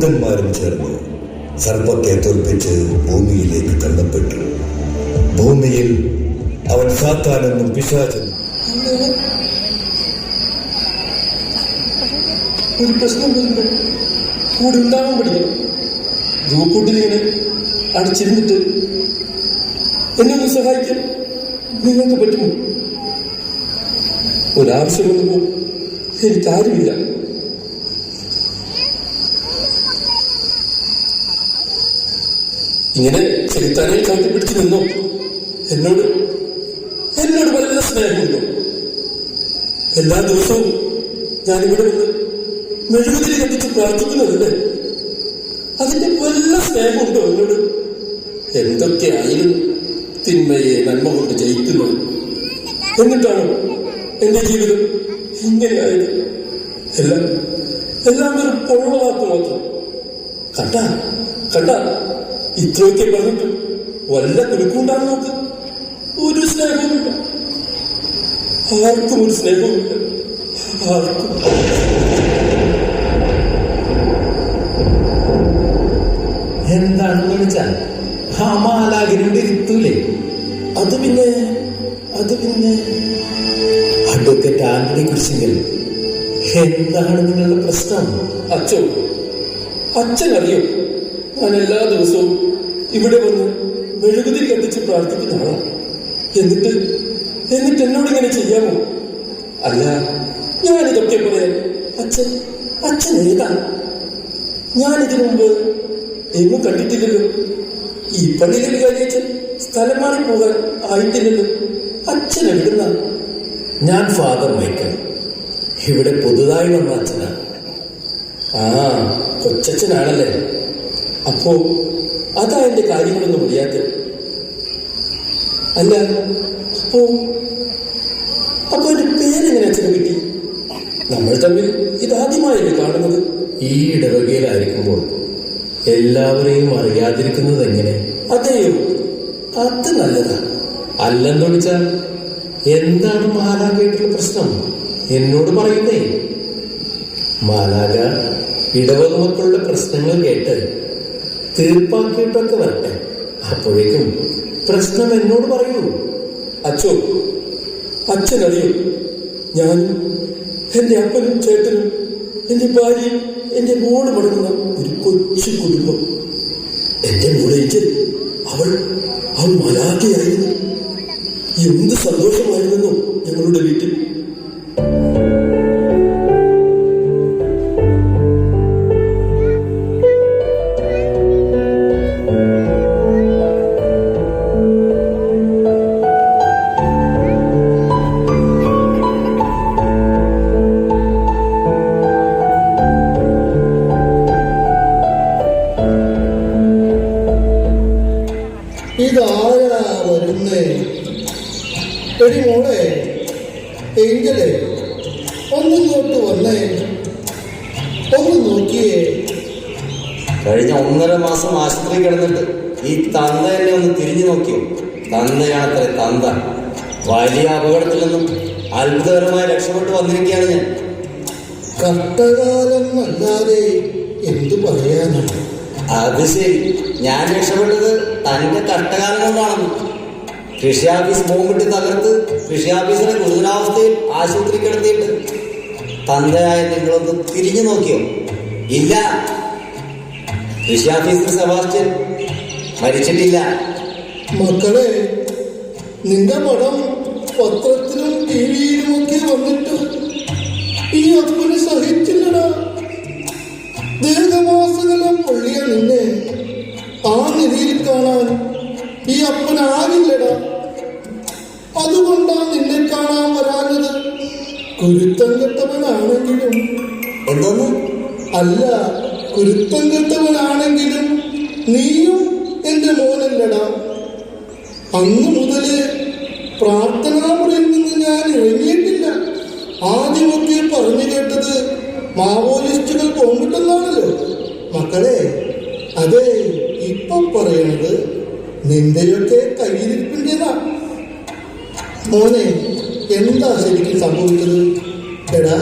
ദൂതന്മാരും ചേർന്ന് സർപ്പത്തെ തോൽപ്പിച്ച് ഭൂമിയിലേക്ക് തള്ളപ്പെട്ടു. ഭൂമിയിൽ അവൻ സാത്താനെന്നും പിശാചെന്നും ഒരു പ്രശ്നം കൂടെ ഉണ്ടാകാൻ പഠിക്കണം. ഗ്രൂപ്പൂട്ടിലിങ്ങനെ അടിച്ചിരുന്നിട്ട് എന്നെ ഒന്ന് സഹായിക്കാൻ നിങ്ങൾക്ക് പറ്റുമോ? ഒരാവശ്യം വന്നപ്പോൾ എനിക്കാരുമില്ല ഇങ്ങനെ ചെറുത്താനെ ചവിട്ടിപ്പിടിച്ച് നിന്നു. എന്നോട് എന്നോട് വലിയ സ്നേഹമുണ്ടോ? എല്ലാ ദിവസവും ഞാനിവിടെ വന്ന് മെഴുകുതിരി കണ്ടിച്ച് പ്രാർത്ഥിക്കുന്നതല്ലേ? അതിന്റെ വല്ല സ്നേഹമുണ്ടോ എന്നോട്? എന്തൊക്കെയായിരുന്നു തിന്മയെ നന്മ കൊണ്ട് ജയിക്കുന്നത്? എന്നിട്ടാണ് എന്റെ ജീവിതം ഇങ്ങനെയായത്? എല്ലാം എല്ലാം ഒരു പൊള്ളവാക്ക് മാത്രം. കണ്ട കണ്ട ഇത്രയൊക്കെ പറഞ്ഞിട്ട് വല്ല കുലുക്കുണ്ടാകും നോക്ക് ഒരു സ്നേഹവുമില്ല. ആർക്കും ഒരു സ്നേഹവുമില്ല. ആർക്കും. എന്താണെന്ന് വിളിച്ചാൽ ആ മാലാകിനോട് ഇരുത്തൂലേ? അത് പിന്നെ അത് പിന്നെ. അഡ്വക്കേറ്റ് ആന്റണി കുറിച്ചെങ്കിൽ എന്താണ് നിങ്ങളുടെ പ്രശ്നം? അച്ഛൻ അച്ഛൻ അറിയോ ഞാൻ എല്ലാ ദിവസവും ഇവിടെ വന്ന് മെഴുകുതിരി കത്തിച്ച് പ്രാർത്ഥിക്കുന്ന ആളാണ് എന്നിട്ട് എന്നിട്ട് എന്നോട് ഇങ്ങനെ ചെയ്യാമോ? അല്ല ഞാനിതൊക്കെ പറയാൻ അച്ഛൻ അച്ഛൻ ഏതാ ഞാൻ ഇതിനു മുമ്പ് എങ്ങും കണ്ടിട്ടില്ലല്ലോ. ഈ പള്ളിയിൽ കാര്യച്ചൻ സ്ഥലം മാറി പോകാൻ ആയിട്ടില്ലല്ലോ. അച്ഛൻ എവിടുന്ന ഞാൻ ഫാദർ മൈക്കൽ. ഇവിടെ പുതുതായി വന്ന അച്ഛനാ. ആ കൊച്ചച്ഛനാണല്ലേ. അപ്പോ അതാ എന്റെ കാര്യങ്ങളൊന്നും അറിയാത്തത്. അല്ല അപ്പോ അപ്പൊ എന്റെ പേരെങ്ങനെ അച്ഛന് കിട്ടി? നമ്മൾ തമ്മിൽ ഇതാദ്യമായല്ലേ കാണുന്നത് ഈ ഇടവകയിലായിരിക്കുമ്പോൾ എല്ലാവരെയും അറിയാതിരിക്കുന്നത് എങ്ങനെ? അതെയോ? അത് നല്ലതാ. അല്ലെന്ന് വിളിച്ചാൽ എന്താണ് മാലാകയായിട്ടുള്ള പ്രശ്നം? എന്നോട് പറയുന്നേ. മാലാഗ ഇടവക മക്കളുടെ പ്രശ്നങ്ങൾ കേട്ട് തീർപ്പാക്കിയിട്ടൊക്കെ വരട്ടെ. അപ്പോഴേക്കും പ്രശ്നം എന്നോട് പറയൂ. അച്ഛോ അച്ഛനറിയോ ഞാനും എന്റെ അപ്പനും ചേട്ടനും എന്റെ ഭാര്യയും എന്റെ മോൾ അടങ്ങുന്ന ഒരു കൊച്ചു കുടുംബം. എന്റെ മോളേജ് അവൾ അവൾ മലാഖയായിരുന്നു. ഒന്നര മാസം ആശുപത്രി കിടന്നിട്ട് ഈ തന്ത എന്നെ ഒന്ന് തിരിഞ്ഞു നോക്കിയോ തന്തയാണത്ര തന്ത. വലിയ അപകടത്തിൽ നിന്നും അത്ഭുതകരമായി രക്ഷപ്പെട്ടു വന്നിരിക്കുകയാണ് ഞാൻ. കഷ്ടകാലം അല്ലാതെ എന്തു പറയാനാണ്? അത് ശരി. ഞാൻ രക്ഷപ്പെട്ടത് തന്റെ കഷ്ടകാലം കൊണ്ടാണെന്ന്. കൃഷി ഓഫീസ് ബോംബിട്ട് തകർത്ത് കൃഷി ഓഫീസിനെ ഗുരുതരാവസ്ഥയിൽ ആശുപത്രി കിടത്തിയിട്ട് തന്തയായ നിങ്ങളൊന്ന് തിരിഞ്ഞു നോക്കിയോ? ഇല്ല. സെബാസ്റ്റ്യൻ മരിച്ചിട്ടില്ല. മക്കളെ നിന്റെ പടം പത്രത്തിലും ടി വിയിലും ഒക്കെ വന്നിട്ട് ഈ അപ്പന് സഹിച്ചില്ലടാ. ദീർഘമാസങ്ങളും പൊള്ളിയ നിന്നെ. ആ നിധിയിൽ കാണാൻ ഈ അപ്പനാകില്ലടാ അതുകൊണ്ടാ നിന്നെ കാണാൻ വരാഞ്ഞത്. കുരുത്തം കെട്ടവനാണെങ്കിലും എന്തോന്ന്? അല്ല കുരുത്തം കെട്ടവനാണെങ്കിലും നീയും എന്റെ മോനല്ലടാ. അന്ന് മുതൽ പ്രാർത്ഥനാമുറിയിൽ നിന്ന് ഞാൻ ഇറങ്ങിയിട്ടില്ല. ആദ്യമൊക്കെ പറഞ്ഞു കേട്ടത് മാവോയിസ്റ്റുകൾ പോന്നിട്ടെന്നാണല്ലോ മക്കളെ അതെ ഇപ്പൊ പറയണത് നിന്റെയൊക്കെ കയ്യിലിരിപ്പിന്റെതാ മോനെ എന്താ ശരിക്കും സംഭവിച്ചത്? എടാ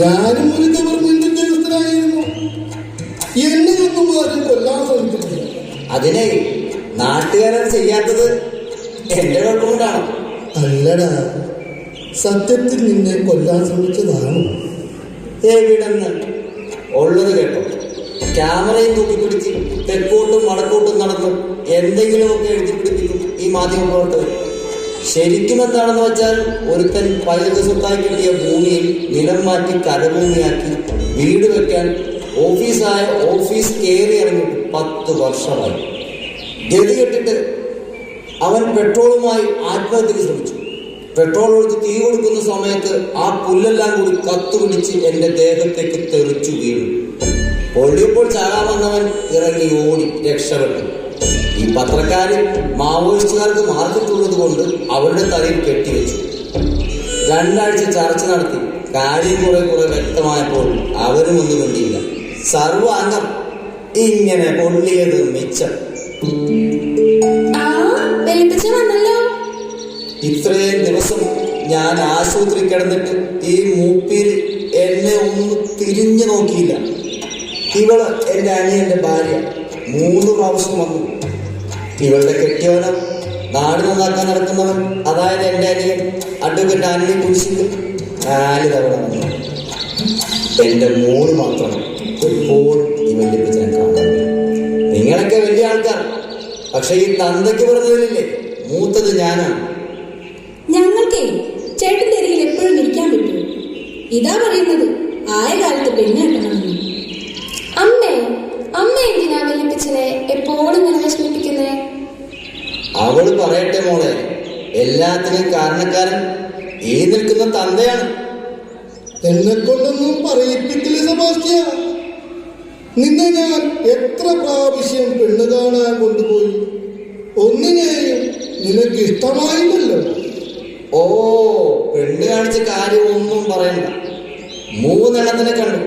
ഞാനും ഒരു ഗവൺമെന്റ് എന്നെയൊന്നും ആരും കൊല്ലാൻ ശ്രമിച്ചിട്ടില്ല അതിനെ നാട്ടുകാരത് ചെയ്യാത്തത് എന്റെ കൊണ്ടാണ് അല്ലടാ സത്യത്തിൽ നിന്നെ കൊല്ലാൻ ശ്രമിച്ചതാണ്. എവിടെന്ന്? ഉള്ളത് കേട്ടോ. ക്യാമറയും തൂക്കിപ്പിടിച്ച് തെക്കോട്ടും വടക്കോട്ടും നടന്നു എന്തെങ്കിലുമൊക്കെ എഴുതി പിടിപ്പിക്കും ഈ മാധ്യമ പ്രവർത്തകർ. ശരിക്കും എന്താണെന്ന് വെച്ചാൽ ഒരുത്തൻ പൈതൃക സ്വത്തായി കിട്ടിയ ഭൂമിയിൽ നിലം മാറ്റി കരഭൂമിയാക്കി വീട് വെക്കാൻ ഓഫീസായ ഓഫീസ് കയറി ഇറങ്ങിയിട്ട് പത്ത് വർഷമായി. ഗതി കെട്ടിട്ട് അവൻ പെട്രോളുമായി ആത്മഹത്യക്ക് ശ്രമിച്ചു. പെട്രോൾ ഒഴിച്ച് തീ കൊടുക്കുന്ന സമയത്ത് ആ പുല്ലെല്ലാം കൂടി കത്തുപിടിച്ച് എന്റെ ദേഹത്തേക്ക് തെറിച്ചു വീണു. പൊള്ളിയപ്പോൾ ചാകാമെന്നവൻ ഇറങ്ങി ഓടി രക്ഷപ്പെട്ടു. ഈ പത്രക്കാര് മാവോയിസ്റ്റുകാർക്ക് മാർക്കിട്ടുള്ളത് കൊണ്ട് അവരുടെ തലയിൽ കെട്ടിവെച്ചു. രണ്ടാഴ്ച ചർച്ച നടത്തി. കാര്യം കുറെ കുറെ വ്യക്തമായപ്പോൾ അവരും ഒന്നും വേണ്ടിയില്ല സർവാംഗം. ഇങ്ങനെ പൊള്ളിയത് മിച്ചം. ഇത്രയും ദിവസം ഞാൻ ആശുപത്രി കിടന്നിട്ട് ഈ മൂപ്പീര് എന്നെ ഒന്ന് തിരിഞ്ഞു നോക്കിയില്ല. ഇവൾ എന്റെ അനിയന്റെ ഭാര്യ. മൂന്ന് പ്രാവശ്യം വന്നു. ഇവളുടെ കെട്ടിയവനം നാട് നന്നാക്കാൻ നടക്കുന്നവൻ അതായത് എന്റെ അനിയൻ അഡ്വക്കേറ്റ് അനിയെ കുറിച്ചിട്ട് നാല് തവണ വന്നു. എന്റെ മൂന്ന് മാത്രം. എപ്പോഴും ഈ വല്യപ്പച്ചനെ കാണാൻ നിങ്ങളൊക്കെ വലിയ ആൾക്കാർ പക്ഷെ ഈ തന്തയ്ക്ക് പറഞ്ഞതിലില്ലേ മൂത്തത് ഞാനാണ് ഞങ്ങൾക്കേ ചേട്ടന്റെ അരിയിൽ എപ്പോഴും ഇരിക്കാൻ പറ്റും. ഇതാ പറയുന്നത്. ആയ കാലത്ത് പെണ്ണ് കെട്ടണമെന്ന് അമ്മേ അമ്മ എന്തിനാ വെളുപ്പിച്ചനെ എപ്പോഴും ഇങ്ങനെ വിഷമിപ്പിക്കുന്നേ? അവൾ പറയട്ടെ മോളെ. എല്ലാത്തിനും കാരണക്കാരൻ ഈ നിൽക്കുന്ന തന്തയാണ്. എന്നെ കൊണ്ടൊന്നും പറയിപ്പിക്കില്ല സെബാസ്റ്റ്യ നിന്നെ ഞാൻ എത്ര പ്രാവശ്യം പെണ്ണ് കാണാൻ കൊണ്ടുപോയി? ഒന്നിനെയും നിനക്ക് ഇഷ്ടമായില്ലല്ലോ ഓ പെണ്ണ് കാണിച്ച കാര്യം ഒന്നും പറയണ്ട. മൂന്നെണ്ണത്തിനെ കണ്ടു.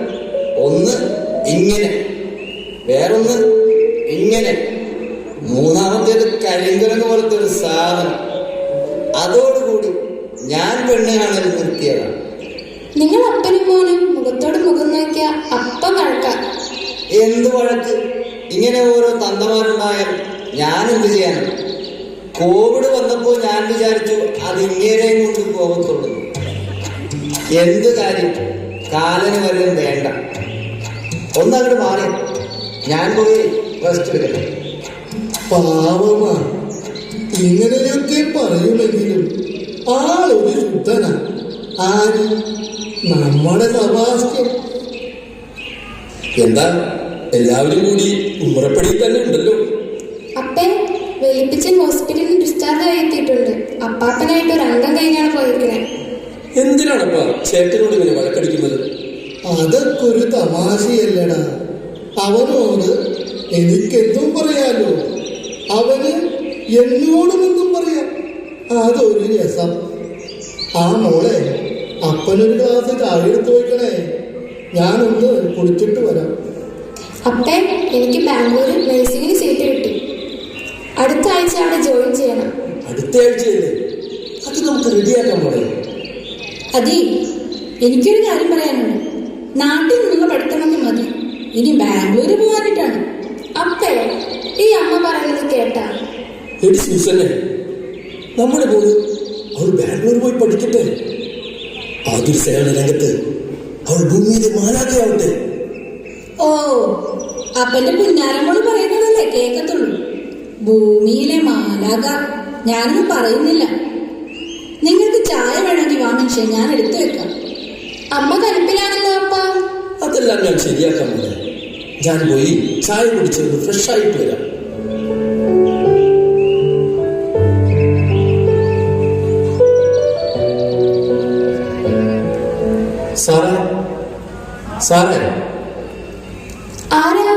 ഒന്ന് ഇങ്ങനെ വേറൊന്ന് ഇങ്ങനെ. മൂന്നാമത്തേത് കരിങ്കലങ്ങ് പോലത്തെ ഒരു സാധനം. അതോടുകൂടി ഞാൻ പെണ്ണ് കാണൽ നിർത്തിയതാണ്. നിങ്ങൾ അപ്പനും മോനും മുഖത്തോട് മുഖം നോക്കിയ അപ്പം വഴക്കാം എന്ത് വഴക്ക്? ഇങ്ങനെ ഓരോ തന്തമാരുണ്ടായാൽ ഞാൻ എന്ത് ചെയ്യാനാണ് കോവിഡ് വന്നപ്പോൾ ഞാൻ വിചാരിച്ചു അത് ഇങ്ങനെയും കൊണ്ട് പോകത്തുള്ളൂ. എന്ത് കാര്യം? കാലന് വല്ലതും വേണ്ട. ഒന്നങ്ങോട്ട് മാറി. ഞാൻ പോയി റെസ്റ്റ് പാവമാ ഇങ്ങനെയൊക്കെ പറയുമെങ്കിലും ആളൊരു ശുദ്ധന. ആര്? നമ്മുടെ സെബാസ്റ്റ്യൻ. എന്താ എല്ലാവരും കൂടി ഉമ്മറപ്പടിയിൽ തന്നെ ഉണ്ടല്ലോ. അപ്പൻ വെളുപ്പിച്ചൻ ഹോസ്പിറ്റലിൽ ഡിസ്ചാർജ് ആയി എത്തിയിട്ടുണ്ട് അപ്പാപ്പനായിട്ട് ഒരു അംഗം കഴിഞ്ഞാണ് പോയിരിക്കണേ എന്തിനാണപ്പാ ചേട്ടനോട് ഇങ്ങനെ വഴക്കടിക്കുന്നത്? അതൊക്കെ ഒരു തമാശയല്ലടാ. അവനോട് എനിക്കെന്തും പറയാലോ. അവന് എന്നോടും എന്തും പറയാം. അതൊരു രസം. ആ മോളെ അപ്പനൊരു ഗ്ലാസ് ചായ എടുത്തു വയ്ക്കണേ ഞാനൊന്ന് കുളിച്ചിട്ട് വരാം. അപ്പൻ എനിക്ക് ബാംഗ്ലൂരിൽ നഴ്സിംഗിന് സീറ്റ് കിട്ടി. അടുത്ത ആഴ്ച അവിടെ ജോയിൻ ചെയ്യണം. അടുത്ത ആഴ്ചയല്ലേ? അത് നമുക്ക് റെഡിയാക്കാൻ പറയാം. അതെ എനിക്കൊരു കാര്യം പറയാനുണ്ട്. നാട്ടിൽ നിന്ന് പഠിക്കണമെന്ന് മതി. ഇനി ബാംഗ്ലൂർ പോകാനിട്ടാണ് അപ്പേ ഈ അമ്മ പറയുന്നത് കേട്ടാ. എടി സൂസനെ നമ്മുടെ പോലും അവൾ ബാംഗ്ലൂർ പോയി പഠിക്കട്ടെ. ആതുര സേവന രംഗത്ത്. അവൾ ഭൂമിയിലെ മാലാഖയാവട്ടെ. ഓ അപ്പന്റെ പുന്നാരമ്മോട് പറയുന്നതല്ലേ കേക്കത്തുള്ളൂ ഭൂമിയിലെ മാലാക ഞാനൊന്നും പറയുന്നില്ല. നിങ്ങൾക്ക് ചായ വേണമെങ്കിൽ വാ മനുഷ്യൻ ഞാൻ എടുത്തു വെക്കാം. അമ്മ കരുപ്പിലാണല്ലോ അപ്പ. അതെല്ലാം ഞാൻ ശരിയാക്കാൻ ഞാൻ പോയി ചായ കുടിച്ചിരുന്നു ഫ്രഷ് ആയിട്ട് വരാം. സാറേ. ആരാ?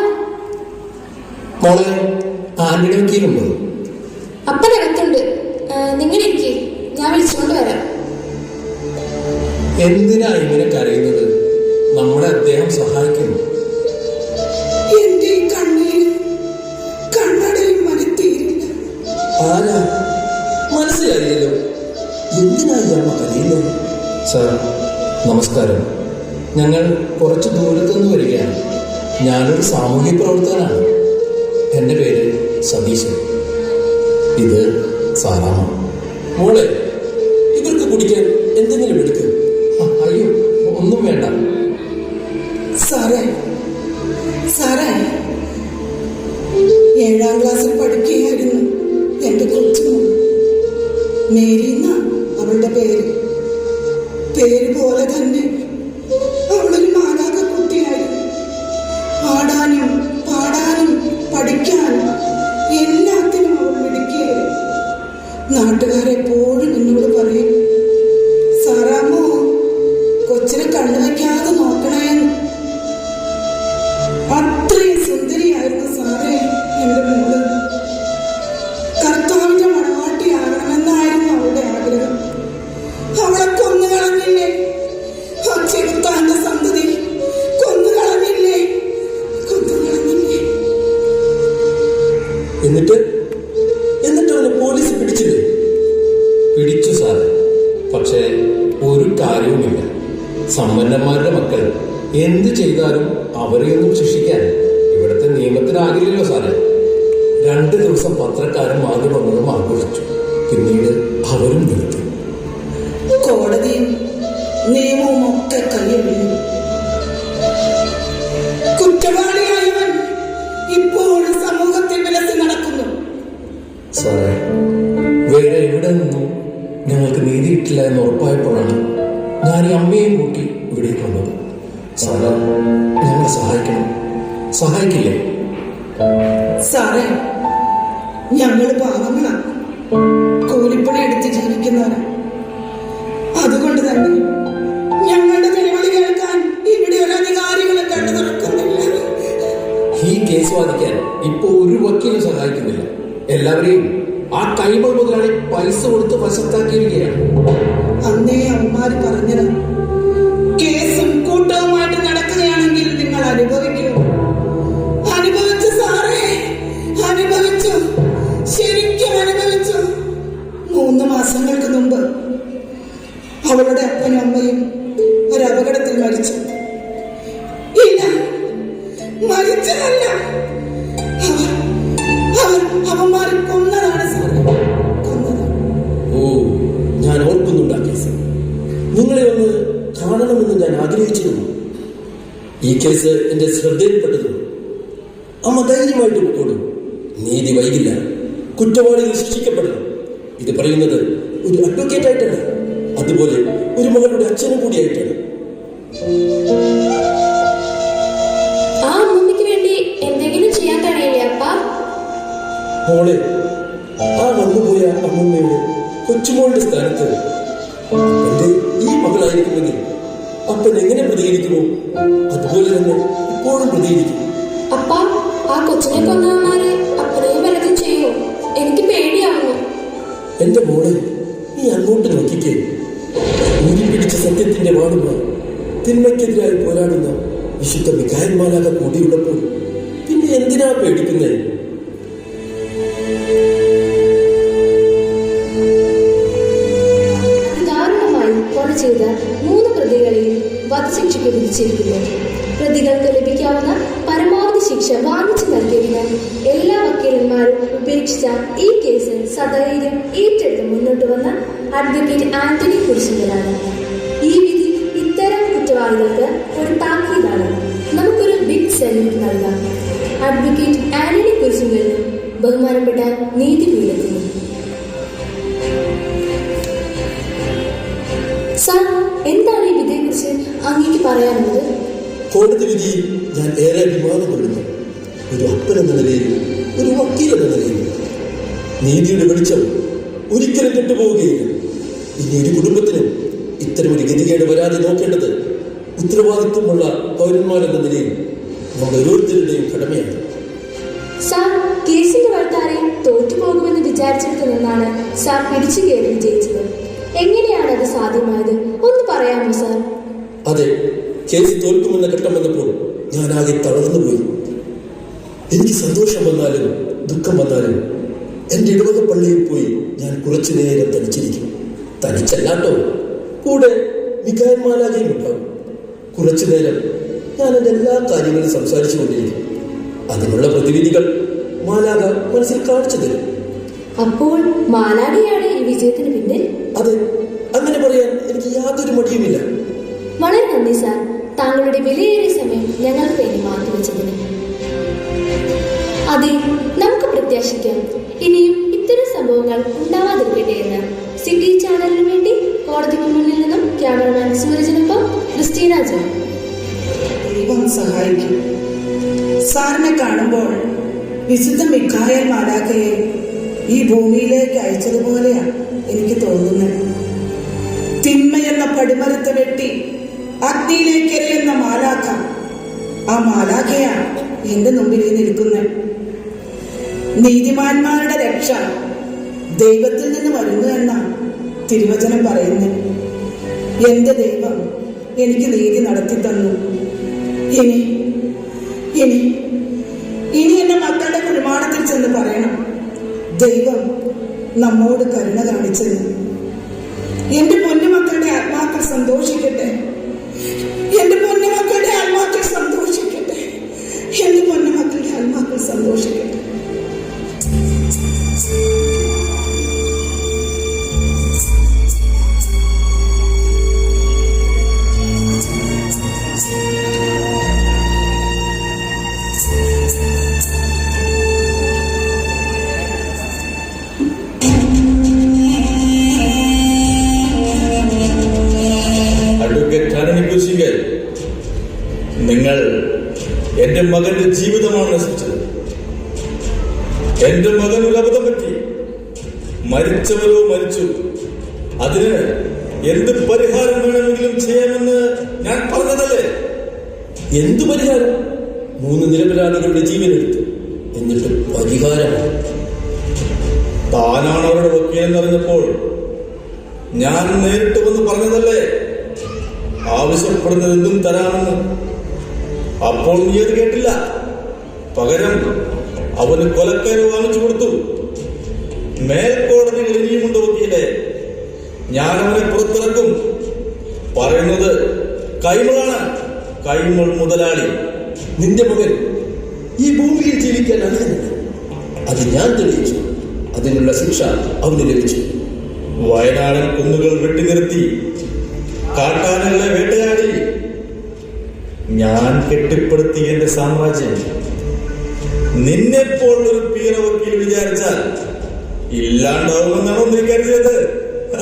മോളെ ആന്റണി വക്കീലുണ്ടോ? അപ്പനകത്തുണ്ട് നിങ്ങൾ ഇരിക്കേ. ഞാൻ വിളിച്ചുകൊണ്ട് വരാം. എന്തിനാ ഇങ്ങനെ കരയുന്നത്? നമ്മളെ അദ്ദേഹം സഹായിക്കുന്നു എന്റെ കണ്ണീര് കണ്ണടയിൽ മനത്തീരില്ല ആരാ? മനസ്സിലായില്ലല്ലോ. എന്തിനാ ഈ അമ്മ കരയുന്നത്? സാർ നമസ്കാരം. ഞങ്ങൾ കുറച്ച് ദൂരത്തു നിന്ന് വരികയാണ് ഞാനൊരു സാമൂഹ്യ പ്രവർത്തകനാണ്. എന്റെ പേര് സതീശൻ. ഇത് സാറാമ മോളെ സാറേ വേറെ എവിടെ നിന്നും ഞങ്ങൾക്ക് നീതി കിട്ടില്ല എന്ന് ഉറപ്പായപ്പോഴാണ് ഞാൻ ഈ അമ്മയെയും കൂട്ടി ഇവിടേക്ക് വന്നത്. സാറ് ഞങ്ങളെ സഹായിക്കണം. സഹായിക്കില്ലേ? സാറേ ഞങ്ങൾ പാവങ്ങളാണ്. കൂലിപ്പണി എടുത്ത് ജീവിക്കുന്നവരാ എല്ലാവരെയും ആ കൈമൾ മുതലാളി പൈസ കൊടുത്ത് വശത്താക്കിയിരിക്കുകയാണ്. അന്നേ അമ്മമാര് പറഞ്ഞത് കേസും കൂട്ടവുമായിട്ട് നടക്കുകയാണെങ്കിൽ നിങ്ങൾ അനുഭവിക്കൂ. മൂന്ന് മാസങ്ങൾക്ക് മുമ്പ് അവളുടെ അപ്പനും അമ്മയും ഒരു അപകടത്തിൽ മരിച്ചു. ഈ കേസ് എന്റെ ശ്രദ്ധയിൽപ്പെട്ടതു അമ്മ ധൈര്യമായിട്ട് പോയിക്കോളൂ നീതി വൈകില്ല. കുറ്റവാളികൾ ശിക്ഷിക്കപ്പെടണം ഇത് പറയുന്നത് എന്റെ മോളെ നീ അങ്ങോട്ട് നോക്കിക്കേ. ഊരി പിടിച്ച സത്യത്തിന്റെ വാടുമായി തിന്മയ്ക്കെതിരായി പോരാടുന്ന വിശുദ്ധ വികാരന്മാരാകെ കൂടിയുള്ളപ്പോൾ പിന്നെ എന്തിനാ പേടിക്കുന്നത് ശിക്ഷ വാങ്ങിച്ചു നൽകിയതിന് എല്ലാ വക്കീലന്മാരും ഉപേക്ഷിച്ച ഈ കേസ് സധൈര്യം ഏറ്റെടുത്ത് മുന്നോട്ട് വന്ന അഡ്വക്കേറ്റ് ആന്റണി കുരിശുങ്കലാണ് ഈ വിധി ഇത്തരം കുറ്റവാളികൾക്ക് ഒരു താക്കീതാണ്. നമുക്കൊരു ബിഗ് സല്യൂട്ട് നൽകാം. അഡ്വക്കേറ്റ് ആന്റണി കുരിശുങ്കലിനും ബഹുമാനപ്പെട്ട നീതിപീഠത്തിനും സാർ എന്താണ് ഈ വിധിയെക്കുറിച്ച് അങ്ങേക്ക് പറയാനുള്ളത്? കോടതി വിധി ഞാൻ ഏറെ അഭിമാനം ഒരു അപ്പൻ എന്ന നിലയിൽ ഒരു വക്കീൽ എന്ന നിലയിൽ. നീതിയുടെ വെളിച്ചം ഒരിക്കലും കെട്ടുപോവുകയില്ല ഇനി ഒരു കുടുംബത്തിനും ഇത്തരമൊരു ഗതികേട് വരാതെ നോക്കേണ്ടത് ഉത്തരവാദിത്വമുള്ള പൗരന്മാരെന്ന നിലയിൽ നമ്മുടെ ഓരോരുത്തരുടെയും കടമയാണ്. സാർ കേസിന്റെ വഴുത്താരെ തോറ്റുപോകുമെന്ന് വിചാരിച്ചിടത്ത് നിന്നാണ് സാർ പിടിച്ചു കയറി വിജയിച്ചത്. എങ്ങനെയാണ് അത് സാധ്യമായത്? ഒന്ന് പറയാമോ സാർ? അതെ കേസ് തോൽക്കുമെന്ന ഘട്ടം വന്നപ്പോൾ ഞാൻ ആകെ തളർന്നുപോയി. എനിക്ക് സന്തോഷം വന്നാലും ദുഃഖം വന്നാലും എന്റെ ഇടവക പള്ളിയിൽ പോയി ഞാൻ കുറച്ചു നേരം തനിച്ചിരിക്കും. തനിച്ചല്ലാട്ടോ കൂടെ വികാരന്മാരാകെയും ഉണ്ടാവും കുറച്ചു നേരം ഞാൻ എന്റെ എല്ലാ കാര്യങ്ങളും സംസാരിച്ചു കൊണ്ടിരിക്കും അതിനുള്ള പ്രതിവിധികൾ മാലാക മനസ്സിൽ കാണിച്ചു തരും. അപ്പോൾ മാലാഖയാണ് ഈ വിജയത്തിന് പിന്നിൽ? അതെ അങ്ങനെ പറയാൻ എനിക്ക് യാതൊരു മടിയുമില്ല. വളരെ നന്ദി സാർ. താങ്കളുടെ വിലയേറിയ സമയം ഞങ്ങൾക്ക് വേണ്ടി മാറ്റിവെച്ചതിന്. അതെ നമുക്ക് പ്രത്യാശിക്കാം. ഇനിയും ഇത്തരം സംഭവങ്ങൾ ഉണ്ടാവാതിരിക്കട്ടെ എന്ന് സിറ്റി ചാനലിന് വേണ്ടി കോടതിക്ക് മുന്നിൽ നിന്നും ക്യാമറമാൻ സൂരജിനൊപ്പം ക്രിസ്റ്റീന സഹായിക്കും. സാറിനെ കാണുമ്പോൾ വിശുദ്ധ മിഖായൽ മാലാഖയെ ഈ ഭൂമിയിലേക്ക് അയച്ചതുപോലെയാണ് എനിക്ക് തോന്നുന്നത്. എന്ന പടിമരത്തെ വെട്ടി അഗ്നിയിലേക്ക് എറിയുന്ന മാലാഖ ആ മാലാഖയാണ് എന്റെ മുമ്പിൽ നിൽക്കുന്നത്. നീതിമാന്മാരുടെ രക്ഷ ദൈവത്തിൽ നിന്ന് വരുന്നു എന്നാണ് തിരുവചനം പറയുന്നത്. എന്റെ ദൈവം എനിക്ക് നീതി നടത്തി തന്നു. ഇനി ഇനി ഇനി എന്റെ മക്കളുടെ കുഴിമാടത്തിൽ ചെന്ന് പറയണം. ദൈവം നമ്മോട് കരുണ കാണിച്ചത്. എന്റെ പൊന്നുമക്കളുടെ ആത്മാക്കൾ സന്തോഷിക്കട്ടെ. എന്റെ പൊന്നുമക്കളുടെ ആത്മാക്കൾ സന്തോഷിക്കട്ടെ. എന്റെ പൊന്നുമക്കളുടെ ആത്മാക്കൾ സന്തോഷിക്കട്ടെ. എന്റെ മകന്റെ ജീവിതമാണ് നശിപ്പിച്ചത്. എന്റെ മകൻ ഒരു അബദ്ധം പറ്റി. മരിച്ചവരോ മരിച്ചു. അതിന് എന്ത് പരിഹാരം വേണമെങ്കിലും ചെയ്യാമെന്ന് ഞാൻ പറഞ്ഞതല്ലേ? എന്ത് പരിഹാരം? മൂന്ന് നിരപരാധികളുടെ ജീവൻ എടുത്തു എന്നിട്ട് പരിഹാരം താനാണ് അവരുടെ വക്കീലെന്ന് അറിഞ്ഞപ്പോൾ ഞാൻ നേരിട്ട് വന്ന് പറഞ്ഞതല്ലേ? ആവശ്യപ്പെടുന്നതെന്തും തരാമെന്ന്. അപ്പോൾ നീ അത് കേട്ടില്ല. പകരം അവന് കൊലക്കയറ് വാങ്ങിച്ചു കൊടുത്തു. മേൽക്കോടതി ഇനിയുമുണ്ട് വക്കീലെ. ഞാൻ അവനെ പുറത്തിറക്കും. പറയുന്നത് കൈമളാണ്. കൈമൾ മുതലാളി. നിന്റെ മകൻ ഈ ഭൂമിയിൽ ജീവിക്കാൻ അർഹനല്ല അത് ഞാൻ തെളിയിച്ചു. അതിനുള്ള ശിക്ഷ അവന് ലഭിച്ചു. വയനാടൻ കുന്നുകൾ വെട്ടിനിർത്തി. കാട്ടാനകളെ വേട്ടയാടി. ഞാൻ കെട്ടിപ്പടുത്തിയ എന്റെ സാമ്രാജ്യം. നിന്നെപ്പോൾ ഒരു പീറ വക്കീൽ വിചാരിച്ചാൽ ഇല്ലാണ്ടാവുമെന്നാണോ നീ കരുതിയത്.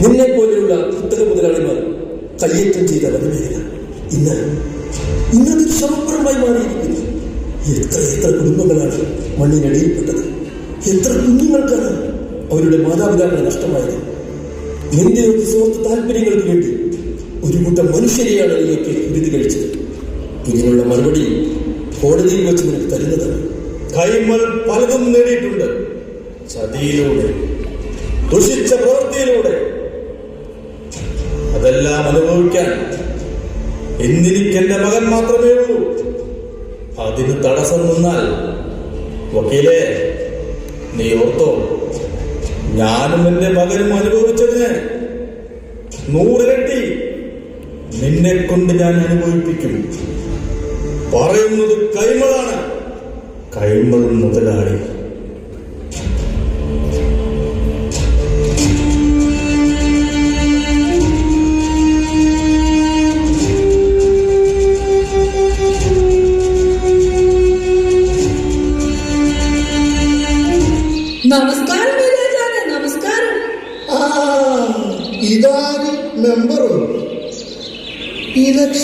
നിന്നെ പോലെയുള്ള പുസ്തക മുതലാളിമാർ കയ്യേറ്റം ചെയ്ത വനമേഖല ഇന്ന് ഇന്നത് ശവപ്പുറമായി മാറിയിരിക്കുന്നു. എത്ര എത്ര കുടുംബങ്ങളാണ് മണ്ണിനടിയിൽപ്പെട്ടത് എത്ര കുഞ്ഞുങ്ങൾക്കാണ് അവരുടെ മാതാപിതാക്കളെ നഷ്ടമായത്? എന്തിനൊക്കെ സുഹൃത്ത് താല്പര്യങ്ങൾക്ക് വേണ്ടി ഒരു കൂട്ടം മനുഷ്യരെയാണ് നിങ്ങൾക്ക് വിധി കഴിച്ചത്. ഇതിനുള്ള മറുപടി കോടതിയിൽ വെച്ച് നിനക്ക് തരുന്നതാണ്. കൈമൾ പലതും നേടിയിട്ടുണ്ട്. ചതിയിലൂടെ ദുഷിച്ച പ്രവൃത്തിയിലൂടെ. അതെല്ലാം അനുഭവിക്കാൻ ഇന്നെനിക്ക് എന്റെ മകൻ മാത്രമേ ഉള്ളൂ. അതിന് തടസ്സം നിന്നാൽ വക്കീലെ നീ ഓർത്തോ ഞാനും എന്റെ മകനും അനുഭവിച്ചതിന് നൂറിരട്ടി നിന്നെ കൊണ്ട് ഞാൻ അനുഭവിപ്പിക്കും പറയുന്നത് കൈമളാണ്. കൈമൾ മുതലാളി.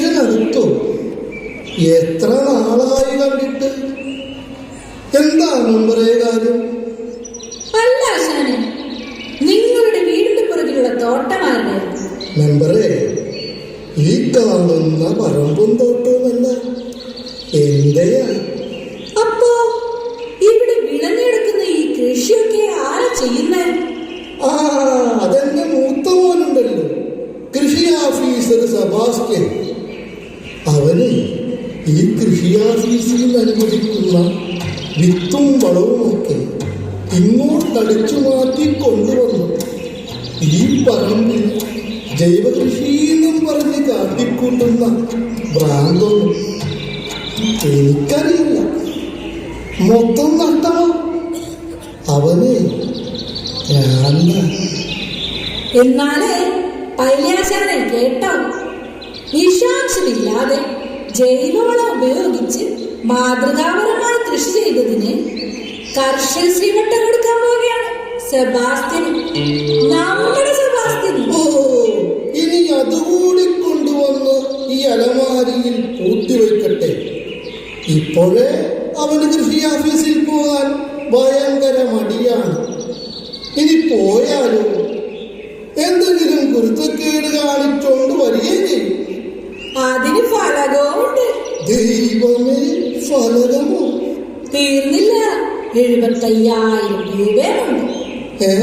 ഇലക്ഷൻ അടുത്തു കൃഷി അനുഭവിക്കുന്ന വിത്തും വളവും ഒക്കെ ഇങ്ങോട്ടടിച്ചു മാറ്റി കൊണ്ടുവന്നു. ഈ പറമ്പിൽ ജൈവകൃഷി പറഞ്ഞ് കാട്ടിക്കൊണ്ടുന്ന ഭ്രാന്തൊന്നും എനിക്കറിയില്ല. മൊത്തം നട്ടോ അവന് ഭ്രാന്ത എന്നാലേ കേട്ടോ. വിഷാംശമില്ലാതെ ജൈവവളം ഉപയോഗിച്ച് മാതൃകാപരമായി കൃഷി ചെയ്തതിന് കർഷക ശ്രീവട്ടം കൊടുക്കാൻ പോവുകയാണ്. സെബാസ്റ്റ്യന് നമ്മുടെ സെബാസ്റ്റ്യന് ഓ ഇനി അതുകൂടി കൊണ്ടുവന്ന് ഈ അലമാരിയിൽ പൂത്തിവെക്കട്ടെ ഇപ്പോഴേ അവന് കൃഷി ഓഫീസിൽ പോകാൻ ഭയങ്കര മടിയാണ്. ഇനി പോയാലോ? എന്തെങ്കിലും കുരുത്തക്കേട് കാണിച്ചോണ്ട് വരികയും. ചെയ്യും അതിന് ഫലകമുണ്ട് എഴുപത്തയ്യായിരം രൂപയുണ്ട്. ഏ?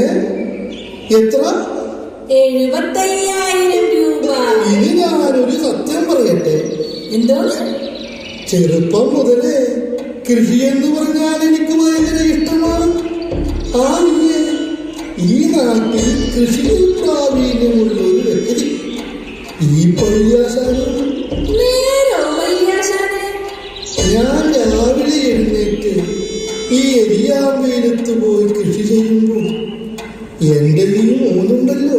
എത്ര? എഴുപത്തയ്യായിരം രൂപ. ഇനി ഞാനൊരു സത്യം പറയട്ടെ. എന്തോ ചെറുപ്പം മുതലേ കൃഷി എന്ന് പറഞ്ഞാൽ എനിക്ക് ഭയങ്കര ഇഷ്ടമാണ്. ആ ഈ നാട്ടിൽ കൃഷിയിൽ പ്രാവീണ്യമുള്ള ഒരു വ്യക്തി ഈ പയ്യാശാനും ഈ വെയിലത്ത് പോയി കൃഷി ചെയ്യുമ്പോൾ എന്റെ ഈ മോനുണ്ടല്ലോ.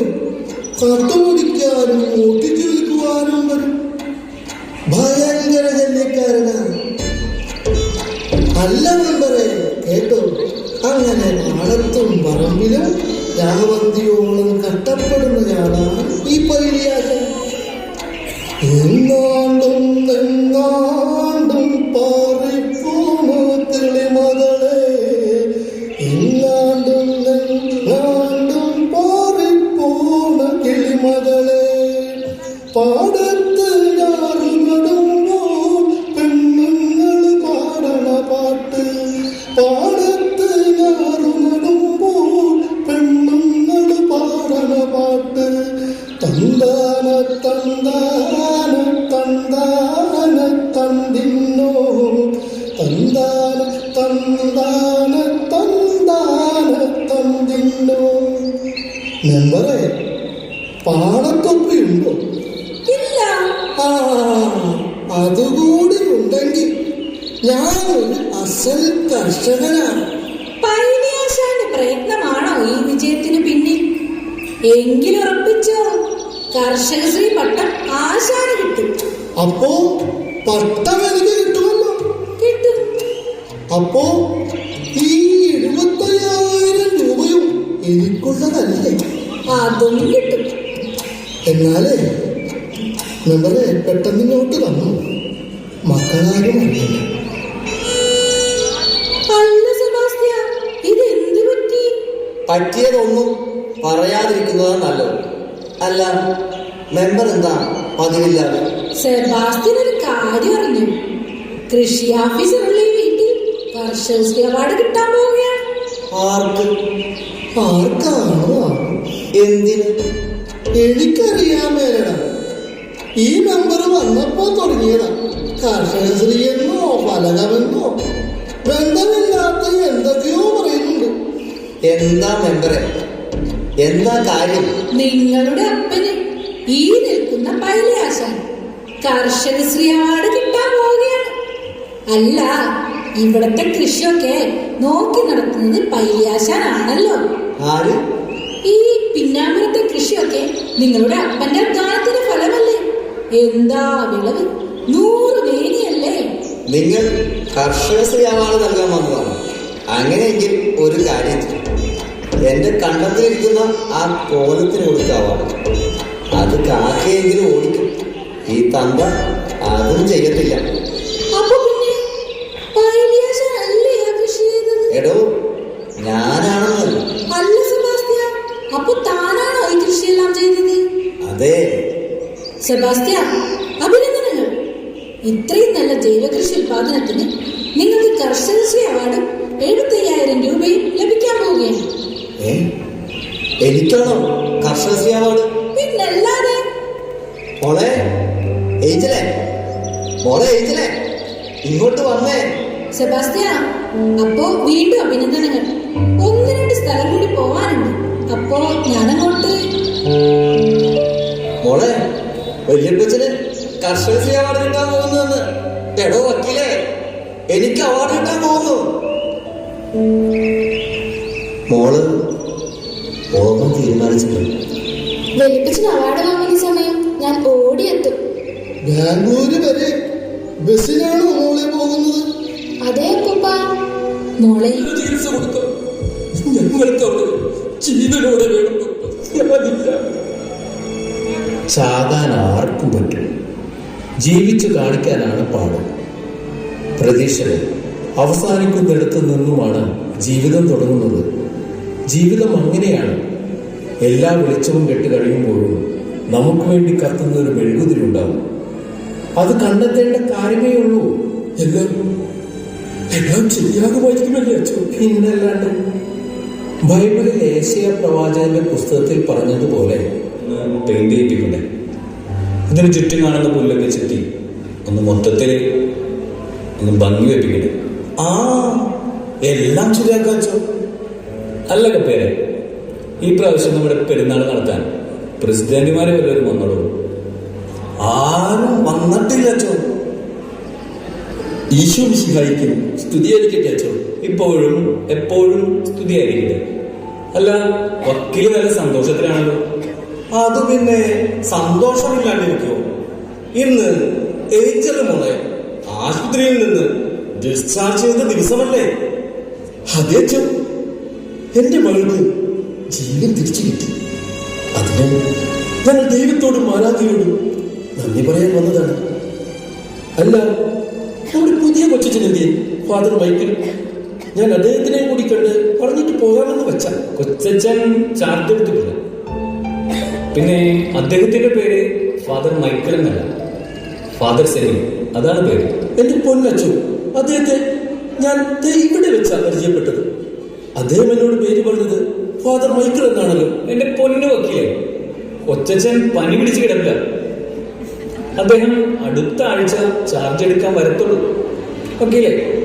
കട്ടുപിടിക്കാനും ഓട്ടി ചോദിക്കുവാനും വരും. ഭയങ്കര ജല്ലിക്കാരനാണ് അല്ല മെമ്പറെ കേട്ടോ. അങ്ങനെ പാടത്തും പറമ്പിലും രാവന്തിയോളം കഷ്ടപ്പെടുന്നയാളാണ് ഈ പൈലിയാശൻ എന്നാണ്ടും എങ്ങാണ്ടും മെമ്പറെ പാടത്തൊപ്പിയുണ്ടോ? ഇല്ല. ആ അതുകൂടി ഉണ്ടെങ്കിൽ ഞാൻ ഒരു അസൽ കർഷകനാണ്. പൈലിയാശാന്റെ പ്രയത്നമാണോ ഈ വിജയത്തിന് പിന്നിൽ? എങ്കിലുറപ്പിച്ചോ കർഷകശ്രീ പട്ടം ആശാന് കിട്ടും. അപ്പോ പട്ടം എനിക്ക് കിട്ടുമല്ലോ കിട്ടും അപ്പോ ഈ എഴുപത്തയ്യായിരം രൂപയും എനിക്കുള്ളതല്ലേ? അതും കിട്ടും. എന്നാലേ നമ്മളെ പെട്ടെന്ന് ഇങ്ങോട്ട് തന്നു മക്കളാരും അറിയില്ല പറ്റിയതൊന്നും പറയാതിരിക്കുന്നതാണ് നല്ലത്. അല്ല മെമ്പർ എന്താ? പതിവില്ലാതെ. ഒരു കാര്യം അറിഞ്ഞു. കൃഷി ഓഫീസറുള്ള കർഷകശ്രീ അവാർഡ് കിട്ടാൻ പോവുകയാണ്. ആർക്ക്? ആർക്കാണോ? എന്തിന്? ഈ നമ്പർ വന്നപ്പോ തുടങ്ങിയതാ. കർഷകശ്രീ എന്നോ ഫലകമെന്നോ ബന്ധമില്ലാത്ത എന്തൊക്കെയോ പറയുന്നുണ്ട്. എന്താ മെമ്പറെ എന്താ കാര്യം? നിങ്ങളുടെ അപ്പന് ഈ നിൽക്കുന്ന പൈലയാശാൻ കർഷകശ്രീ അവാർഡ് കിട്ടാൻ പോവുകയാണ്. അല്ല ഇവിടത്തെ കൃഷിയൊക്കെ നോക്കി നടത്തുന്നത് പൈലിയാശാനാണല്ലോ. ആര്? ഈ പിന്നാമ്പുറത്തെ കൃഷിയൊക്കെ നിങ്ങളുടെ അപ്പന്റെ കാലത്തിന്റെ ഫലമല്ലേ? എന്താ വിളവ്? നൂറ് വേനിയല്ലേ നിങ്ങൾ കർഷക നൽകാൻ വന്നതാണ്. അങ്ങനെയെങ്കിൽ ഒരു കാര്യം എന്റെ കണ്ടത്തിലിരിക്കുന്ന ആ കോലത്തിന് കൊടുക്കാവാണ് അത് കാക്കയെങ്കിലും ഓടിക്കും. ഈ തന്ത അതും ചെയ്യത്തില്ല. സെബാസ്റ്റ്യ അഭിനന്ദനങ്ങൾ. ഇത്രയും നല്ല ജൈവകൃഷി ഉൽപാദനത്തിന് നിങ്ങൾക്ക് കർഷകശ്രീ അവാർഡും എഴുപത്തയ്യായിരം രൂപയും ലഭിക്കാൻ പോവുകയാണ്. എനിക്കാണോ കർഷകശ്രീ അവാർഡ്? പിന്നല്ലാതെ? മോളെ ഏഞ്ചലേ മോളെ ഏഞ്ചലേ ഇങ്ങോട്ട് വന്നേ. സെബാസ്റ്റ്യ അപ്പോ വീണ്ടും അഭിനന്ദനങ്ങൾ. ഒന്ന് രണ്ട് സ്ഥലം കൂടി പോവാനുണ്ട്. അപ്പോ ഞാനങ്ങോട്ട് വല്യപ്പച്ചന് കർഷകശ്രീ അവാർഡ് കിട്ടാൻ പോകുന്നു എടോ വക്കീലെ എനിക്ക് അവാർഡ് കിട്ടാൻ പോകുന്നു. മോൾ പോകാൻ തീരുമാനിച്ചിട്ടുണ്ട്. അവാർഡ് സമയം ഞാൻ ഓടിയെത്തും. ബാംഗ്ലൂര് വരെ മോളെ പോകുന്നത്. അതേ കുപ്പ മോളെ. ഞങ്ങൾക്ക് ജീവനോടെ വേണം ഞാനില്ല ചാകാൻ ആർക്കും പറ്റും. ജീവിച്ചു കാണിക്കാനാണ് പാട്. പ്രതീക്ഷകൾ. അവസാനിക്കുന്നിടത്ത് നിന്നുമാണ് ജീവിതം തുടങ്ങുന്നത്. ജീവിതം അങ്ങനെയാണ്. എല്ലാ വെളിച്ചവും കെട്ട് കഴിയുമ്പോഴും നമുക്ക് വേണ്ടി കത്തുന്ന ഒരു മെഴുകുതിരി ഉണ്ടാവും. അത് കണ്ടെത്തേണ്ട കാര്യമേ ഉള്ളൂ. എല്ലാം എല്ലാം ശരിയാകുമായിരിക്കുമല്ലേ ബൈബിളിൽ ഏഷ്യ പ്രവാചകന്റെ പുസ്തകത്തിൽ പറഞ്ഞതുപോലെ പെയിന്റ് ചെയ്യിപ്പിക്കണ്ടേ ഇതിന് ചുറ്റും കാണുന്ന പുല്ലൊക്കെ ചെത്തി ഒന്ന് മൊത്തത്തിൽ ഒന്ന് ഭംഗി വെപ്പിക്കണ്ടേ ആ എല്ലാം ശരിയാക്കാച്ചോ അല്ല കപ്പേരെ ഈ പ്രാവശ്യം നമ്മുടെ പെരുന്നാൾ നടത്താൻ പ്രസിഡന്റുമാരെ വല്ലവരും വന്നോളൂ. ആരും വന്നിട്ടില്ല അച്ഛോ. ഈശോ മിശിഹായിക്കും സ്തുതിയായിരിക്കട്ടെ അച്ഛോ. ഇപ്പോഴും എപ്പോഴും സ്തുതിയായിരിക്കട്ടെ. അല്ല വക്കീൽ നല്ല സന്തോഷത്തിലാണല്ലോ. അത് പിന്നെ സന്തോഷമില്ലാണ്ടിരിക്കോ ഇന്ന് ഏഞ്ചൽ മോളെ ആശുപത്രിയിൽ നിന്ന് ഡിസ്ചാർജ് ചെയ്ത ദിവസമല്ലേ? അതേച്ചു എന്റെ മകൾക്ക് ജീവൻ തിരിച്ചു കിട്ടി. അതിന് ഞങ്ങൾ ദൈവത്തോടും ആരാധ്യയോടും നന്ദി പറയാൻ വന്നതാണ്. അല്ല നമ്മുടെ പുതിയ കൊച്ചനെന്തി ഫാദർ മൈക്കിൾ. ഞാൻ അദ്ദേഹത്തിനെ കൂടി കണ്ട് പറഞ്ഞിട്ട് പോകാമെന്ന് വെച്ചാൽ കൊച്ചച്ഛൻ ചാർജ് പിന്നെ അദ്ദേഹത്തിന്റെ പേര് ഫാദർ മൈക്കിൾ എന്നല്ല. ഫാദർ സെലിം. അതാണ് പേര്. എന്റെ പൊന്നച്ചു അദ്ദേഹത്തെ ഞാൻ ഇവിടെ വെച്ചാണ് പരിചയപ്പെട്ടത്. അദ്ദേഹം എന്നോട് പേര് പറഞ്ഞത് ഫാദർ മൈക്കിൾ എന്നാണല്ലോ. എന്റെ പൊന്നു വക്കീലെ കൊച്ചച്ഛൻ പനി പിടിച്ച് കിടക്കുക. അദ്ദേഹം അടുത്ത ആഴ്ച ചാർജ് എടുക്കാൻ വരത്തുള്ളൂ. വക്കീലെ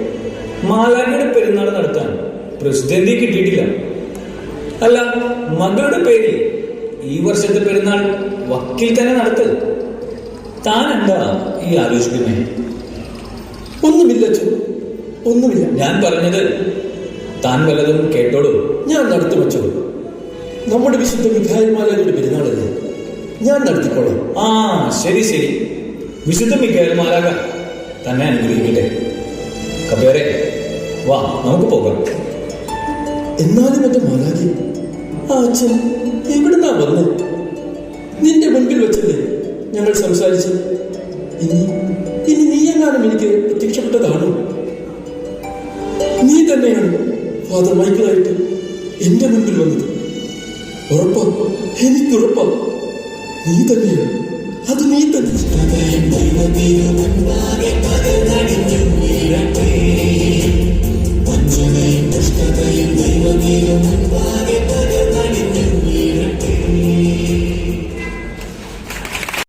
മാലാഖയുടെ പെരുന്നാൾ നടത്താൻ പ്രസിദ്ധി കിട്ടിയിട്ടില്ല. അല്ല മകളുടെ പേര് ഈ വർഷത്തെ പെരുന്നാൾ വക്കീൽ തന്നെ നടത്ത് താൻ എന്താ ഈ ആലോചിക്കുന്നേ? ഒന്നുമില്ല ഒന്നുമില്ല. ഞാൻ പറഞ്ഞത് താൻ വല്ലതും കേട്ടോളൂ. ഞാൻ നടത്തി വെച്ചോളൂ. നമ്മുടെ വിശുദ്ധ മിഖായന്മാരുടെ പെരുന്നാളല്ലേ? ഞാൻ നടത്തിക്കോളാം. ആ ശരി ശരി. വിശുദ്ധ മിഖായന്മാരാക തന്നെ അനുഗ്രഹിക്കട്ടെ. കബേറെ വാ നമുക്ക് പോകാം. എന്നാലും എന്റെ മാലാജി ആ അച്ഛൻ എവിടുന്നാ വന്നു നിന്റെ മുൻപിൽ വെച്ചല്ലേ ഞങ്ങൾ സംസാരിച്ചു ഇനി ഇനി നീ എങ്ങാനും എനിക്ക് പ്രത്യക്ഷപ്പെട്ടതാണോ? നീ തന്നെയാണ് ഫാദർ മൈക്കിളായിട്ട് എന്റെ മുൻപിൽ വന്നത്. ഉറപ്പാ എനിക്ക് ഉറപ്പാ നീ തന്നെയാണ്. അത് നീ തന്നെ.